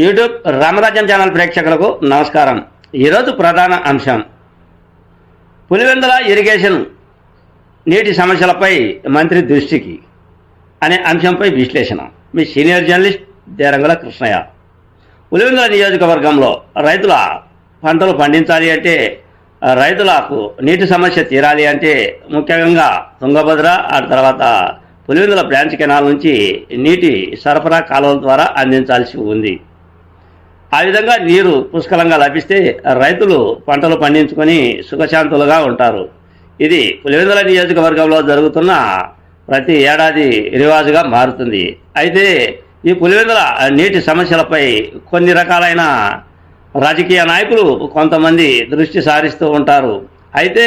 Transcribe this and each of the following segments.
YouTube రామరాజ్యం channel ప్రేక్షకులకు నమస్కారం. ఈరోజు ప్రధాన అంశం. పులివెందుల ఇరిగేషన్ నీటి సమస్యలపై మంత్రి దృష్టికి అనే అంశంపై విశ్లేషణ. మీ సీనియర్ జర్నలిస్ట్ దేరంగుల కృష్ణయ్య. పులివెందుల నియోజకవర్గంలో రైతుల పంటలు పండించాలి అంటే రైతులకు నీటి సమస్య తీరాలి అంటే ముఖ్యంగా తుంగభద్ర ఆ తర్వాత పులివెందుల బ్రాంచ్ కెనాల్ నుంచి నీటి సరఫరా కాలువల ద్వారా అందించాల్సి ఉంది. ఆ విధంగా నీరు పుష్కలంగా లభిస్తే రైతులు పంటలు పండించుకొని సుఖశాంతులుగా ఉంటారు. ఇది పులివెందుల నియోజకవర్గంలో జరుగుతున్న ప్రతి ఏడాది రివాజుగా మారుతుంది. అయితే ఈ పులివెందుల నీటి సమస్యలపై కొన్ని రకాలైన రాజకీయ నాయకులు కొంతమంది దృష్టి సారిస్తూ ఉంటారు. అయితే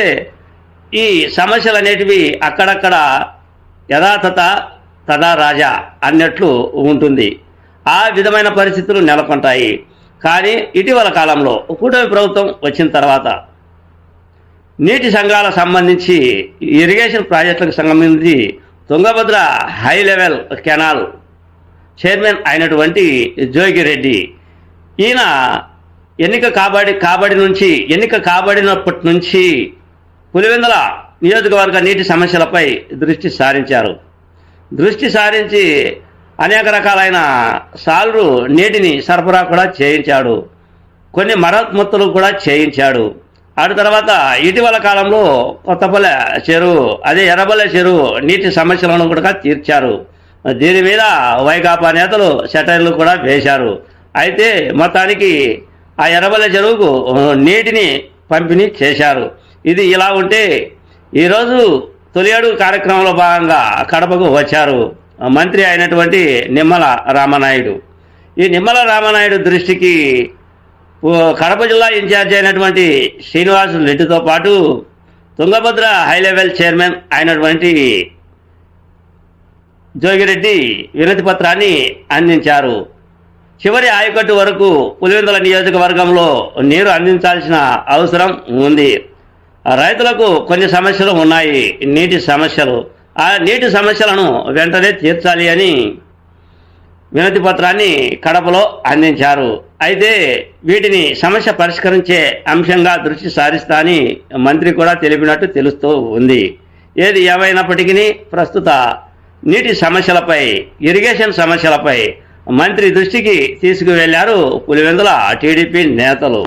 ఈ సమస్యలు అనేటివి అక్కడక్కడ యథాతథ తదా రాజా అన్నట్లు ఉంటుంది. ఆ విధమైన పరిస్థితులు నెలకొంటాయి. కానీ ఇటీవల కాలంలో కూటమి ప్రభుత్వం వచ్చిన తర్వాత నీటి సంఘాల సంబంధించి ఇరిగేషన్ ప్రాజెక్టులకు సంబంధించి Tungabhadra high level canal chairman అయినటువంటి జోగిరెడ్డి ఈయన ఎన్నిక కాబడి కాబడి నుంచి ఎన్నిక కాబడినప్పటి నుంచి పులివెందుల నియోజకవర్గ నీటి సమస్యలపై దృష్టి సారించారు. దృష్టి సారించి అనేక రకాలైన సాలు నీటిని సరఫరా కూడా చేయించాడు. కొన్ని మరమ్మతులు కూడా చేయించాడు. ఆ తర్వాత ఇటీవల కాలంలో కొత్తపల్లె చెరువు అదే ఎర్రబల్లె చెరువు నీటి సమస్యలను కూడా తీర్చారు. దీని మీద వైకాపా నేతలు సెటైర్లు కూడా వేశారు. అయితే మొత్తానికి ఆ ఎర్రబల్లె చెరువుకు నీటిని పంపిణీ చేశారు. ఇది ఇలా ఉంటే ఈరోజు తొలి అడుగు కార్యక్రమంలో భాగంగా కడపకు వచ్చారు. మంత్రి అయినటువంటి నిమ్మల రామనాయుడు. ఈ నిమ్మల రామనాయుడు దృష్టికి కడప జిల్లా ఇన్ఛార్జ్ అయినటువంటి శ్రీనివాస్ రెడ్డితో పాటు తుంగభద్ర హై లెవెల్ చైర్మన్ అయినటువంటి జోగిరెడ్డి వినతి పత్రాన్ని అందించారు. చివరి ఆయకట్టు వరకు పులివెందుల నియోజకవర్గంలో నీరు అందించాల్సిన అవసరం ఉంది. రైతులకు కొన్ని సమస్యలు ఉన్నాయి. నీటి సమస్యలు. ఆ నీటి సమస్యలను వెంటనే తీర్చాలి అని వినతి పత్రాన్ని కడపలో అందించారు. అయితే వీటిని సమస్య పరిష్కరించే అంశంగా దృష్టి సారిస్తా అని మంత్రి కూడా తెలిపినట్టు తెలుస్తూ ఉంది. ఏది ఏమైనప్పటికీ ప్రస్తుత నీటి సమస్యలపై ఇరిగేషన్ సమస్యలపై మంత్రి దృష్టికి తీసుకువెళ్ళారు పులివెందుల టీడీపీ నేతలు.